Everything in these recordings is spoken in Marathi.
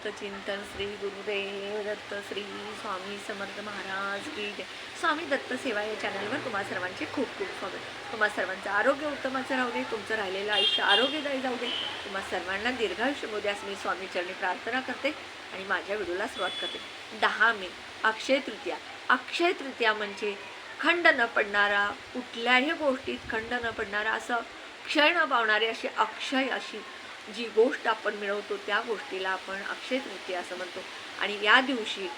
अवधूत चिंतन श्री गुरुदेव दत्त श्री स्वामी समर्थ महाराज की जय. स्वामी दत्त सेवा या चॅनलवर तुम्हा सर्वांचे खूप खूप स्वागत. तुम्हा सर्वांचं आरोग्य उत्तमाचं राहू दे तुमचं राहिलेलं आयुष्य आरोग्यदायी जाऊ दे. तुम्हा सर्वांना दीर्घायुष्य मिळू दे मी स्वामी चरणी प्रार्थना करते आणि माझ्या व्हिडिओला सुरुवात करते. दहा मे अक्षय तृतीया. अक्षय तृतीया म्हणजे खंड न पडणारा कुठल्याही गोष्टीत खंड न पडणारा असं क्षय न पावणारी अशी अक्षय अशी जी गोष्ट आपण मिळवतो त्या गोष्टीला आपण अक्षय तृतीया असं म्हणतो. आणि या दिवशी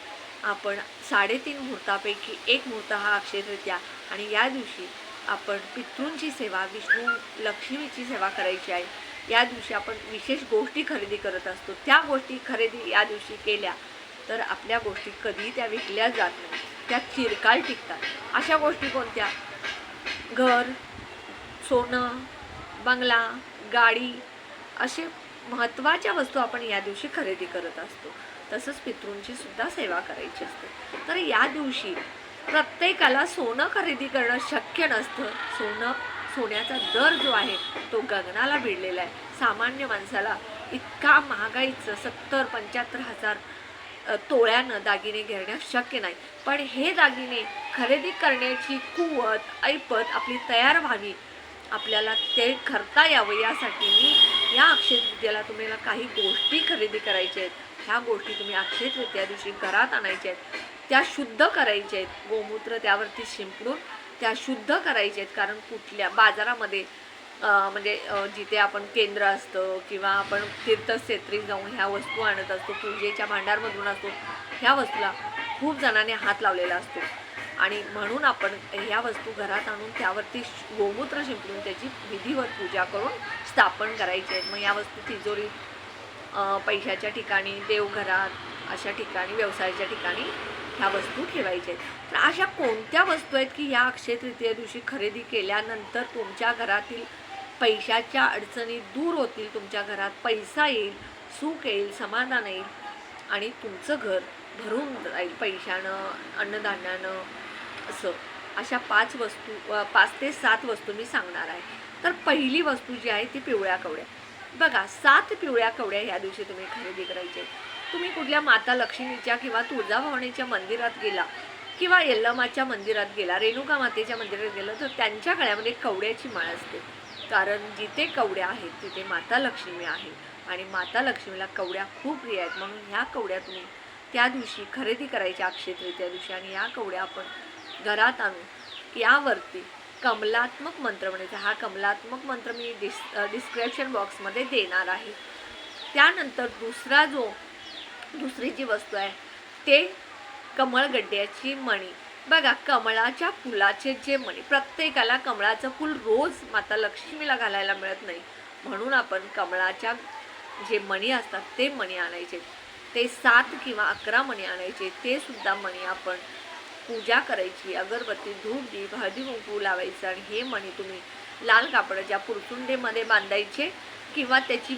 आपण साडेतीन मुहूर्तापैकी एक मुहूर्त हा अक्षय तृतीया आणि या दिवशी आपण पितृंची सेवा विष्णू लक्ष्मीची सेवा करायची आहे. या दिवशी आपण विशेष गोष्टी खरेदी करत असतो. त्या गोष्टी खरेदी या दिवशी केल्या तर आपल्या गोष्टी कधीही त्या विकल्या जात नाही. त्या चिरकाल टिकतात. अशा गोष्टी कोणत्या? घर सोनं बंगला गाडी असे महत्त्वाच्या वस्तू आपण या दिवशी खरेदी करत असतो. तसंच पितृंची सुद्धा सेवा करायची असते. तर या दिवशी प्रत्येकाला सोनं खरेदी करणं शक्य नसतं. सोनं सोन्याचा दर जो आहे तो गगनाला भिडलेला आहे. सामान्य माणसाला इतका महागाईचं सत्तर पंच्याहत्तर हजार तोळ्यानं दागिने घेणं शक्य नाही. पण हे दागिने खरेदी करण्याची कुवत ऐपत आपली तयार व्हावी. आपल्याला ते करता यावं यासाठी मी या अक्षय तृतीयाला तुम्हाला काही गोष्टी खरेदी करायच्या आहेत. ह्या गोष्टी तुम्ही अक्षय तृतीया दिवशी घरात आणायच्या आहेत. त्या शुद्ध करायच्या आहेत. गोमूत्र त्यावरती शिंपडून त्या शुद्ध करायच्या आहेत. कारण कुठल्या बाजारामध्ये म्हणजे जिथे आपण केंद्र असतं किंवा आपण तीर्थक्षेत्री जाऊन ह्या वस्तू आणत असतो पूजेच्या भांडारमधून असतो ह्या वस्तूला खूप जणांनी हात लावलेला असतो. आणि म्हणून आपण ह्या वस्तू घरात आणून त्यावरती गोमूत्र शिंपडून त्याची विधिवत पूजा करून स्थापन करायची. आहेत मग या वस्तू तिजोरी पैशाच्या ठिकाणी देवघरात अशा ठिकाणी व्यवसायाच्या ठिकाणी ह्या वस्तू ठेवायच्या आहेत तर अशा कोणत्या वस्तू आहेत की ह्या अक्षय तृतीय दिवशी खरेदी केल्यानंतर तुमच्या घरातील पैशाच्या अडचणी दूर होतील तुमच्या घरात पैसा येईल सुख येईल समाधान येईल आणि तुमचं घर भरून राहील पैशानं अन्नधान्यानं असं. अशा पाच वस्तू पाच ते सात वस्तू मी सांगणार आहे. तर पहिली वस्तू जी आहे ती पिवळ्या कवड्या. बघा सात पिवळ्या कवड्या ह्या दिवशी तुम्ही खरेदी करायचे. तुम्ही कुठल्या माता लक्ष्मीच्या किंवा तुळजाभवानीच्या मंदिरात गेला किंवा यल्लमाच्या मंदिरात गेला रेणुका मातेच्या मंदिरात गेला तर त्यांच्या गळ्यामध्ये कवड्याची माळ असते. कारण जिथे कवड्या आहेत तिथे माता लक्ष्मी आहे. आणि माता लक्ष्मीला कवड्या खूप प्रिय आहेत. म्हणून ह्या कवड्या तुम्ही त्या दिवशी खरेदी करायच्या अक्षय तृतीया दिवशी आणि ह्या कवड्या आपण घरात आणून यावरती कमलात्मक मंत्र म्हणायचा. हा कमलात्मक मंत्र मी डिस डिस्क्रिप्शन बॉक्समध्ये देणार आहे. त्यानंतर दुसरा जो दुसरी जी वस्तू आहे ते कमळगड्ड्याची मणी. बघा कमळाच्या फुलाचे जे मणी प्रत्येकाला कमळाचं फूल रोज माता लक्ष्मीला घालायला मिळत नाही. म्हणून आपण कमळाच्या जे मणी असतात ते मणी आणायचे. ते सात किंवा अकरा मणी आणायचे. ते सुद्धा मणी आपण पूजा करायची अगरबत्ती धूप दीप हळदी कुंकू लावायचं आणि हे मणी तुम्ही लाल कापडाच्या पुरचुंडेमध्ये बांधायचे किंवा त्याची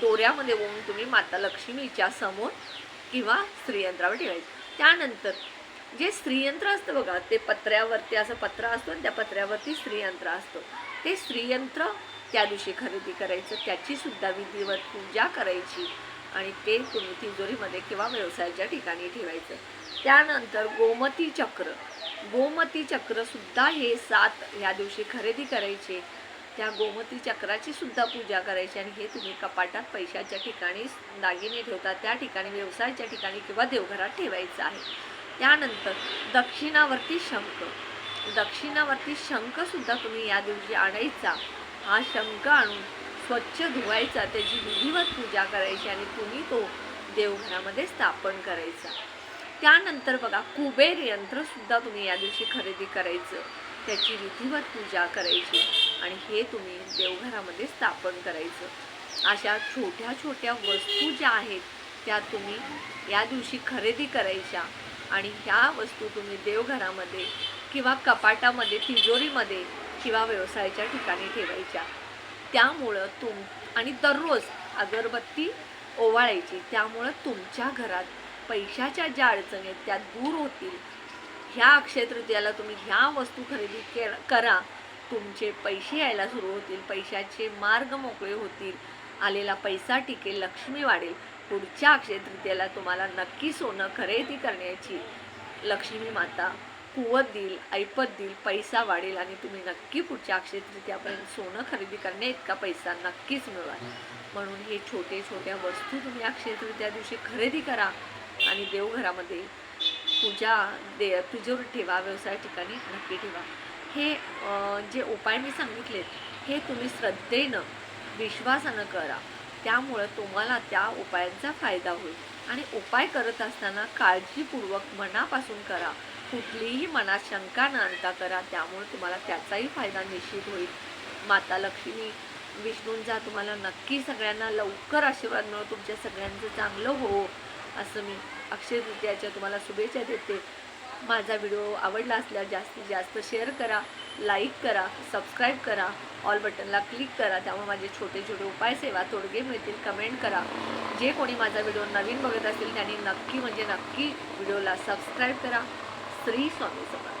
दोऱ्यामध्ये ओवून तुम्ही माता लक्ष्मीच्या समोर किंवा स्त्रीयंत्रावर ठेवायचं. त्यानंतर जे स्त्रीयंत्र असतं बघा ते पत्र्यावरती असं पत्र असतो आणि त्या पत्र्यावरती स्त्रीयंत्र असतं. ते स्त्रीयंत्र त्या दिवशी खरेदी करायचं त्याचीसुद्धा विधिवत पूजा करायची आणि ते तुम्ही तिजोरीमध्ये किंवा व्यवसायाच्या ठिकाणी ठेवायचं. त्यानंतर गोमती चक्र. गोमती चक्रसुद्धा हे सात ह्या दिवशी खरेदी करायचे. त्या गोमती चक्राची सुद्धा पूजा करायची आणि हे तुम्ही कपाटात पैशाच्या ठिकाणी दागिने ठेवता त्या ठिकाणी व्यवसायाच्या ठिकाणी किंवा देवघरात ठेवायचं आहे. त्यानंतर दक्षिणावरती शंख. दक्षिणावरती शंखसुद्धा तुम्ही या दिवशी आणायचा. हा शंख आणून स्वच्छ धुवायचा त्याची विधिवत पूजा करायची आणि तुम्ही तो देवघरामध्ये स्थापन करायचा. त्यानंतर बघा कुबेर यंत्र सुद्धा तुम्ही या दिवशी खरेदी करायचं. त्याची विधिवत पूजा करायची आणि हे तुम्ही देवघरामध्ये स्थापन करायचं. अशा छोट्या छोट्या वस्तू ज्या आहेत त्या तुम्ही या दिवशी खरेदी करायच्या आणि ह्या वस्तू तुम्ही देवघरामध्ये किंवा कपाटामध्ये तिजोरीमध्ये किंवा व्यवसायाच्या ठिकाणी ठेवायच्या. त्यामुळं तुम आणि दररोज अगरबत्ती ओवाळायची. त्यामुळं तुमच्या घरात पैशाच्या ज्या अडचणी आहेत त्या दूर होतील. ह्या अक्षय तृतीयाला तुम्ही ह्या वस्तू खरेदी के करा. तुमचे पैसे यायला सुरू होतील पैशाचे मार्ग मोकळे होतील. आलेला पैसा टिकेल लक्ष्मी वाढेल. पुढच्या अक्षय तृतीयेला तुम्हाला नक्की सोनं खरेदी करण्याची लक्ष्मी माता कुवत देईल ऐपत देईल पैसा वाढेल आणि तुम्ही नक्की पुढच्या अक्षय तृतीयापर्यंत सोनं खरेदी करण्या इतका पैसा नक्कीच मिळवाल. म्हणून हे छोटे छोट्या वस्तू तुम्ही अक्षय तृतीया दिवशी खरेदी करा. आणि देवघरामध्ये पूजा दे तुजूर ठेवा व्यवसाय ठिकाणी नक्की ठेवा. हे जे उपाय मी सांगितलेत हे तुम्ही श्रद्धेनं विश्वासानं करा. त्यामुळं तुम्हाला त्या उपायांचा फायदा होईल. आणि उपाय करत असताना काळजीपूर्वक मनापासून करा. कुठलीही मनात शंका न आणता करा. त्यामुळे तुम्हाला त्याचाही फायदा निश्चित होईल. माता लक्ष्मी विष्णूंचा तुम्हाला नक्की सगळ्यांना लवकर आशीर्वाद मिळो. तुमच्या सगळ्यांचं चांगलं हो. असं मी अक्षय तृतीयाच्या तुम्हाला शुभेच्छा देते. माझा व्हिडिओ आवडला असल्यास जास्तीत जास्त शेअर करा लाईक करा सबस्क्राईब करा ऑल बटनला क्लिक करा त्यामुळे माझे छोटे छोटे उपाय सेवा तोडगे मिळतील कमेंट करा. जे कोणी माझा व्हिडिओ नवीन बघत असतील त्यांनी नक्की म्हणजे नक्की व्हिडिओला सबस्क्राईब करा. श्री स्वामी समर्थ.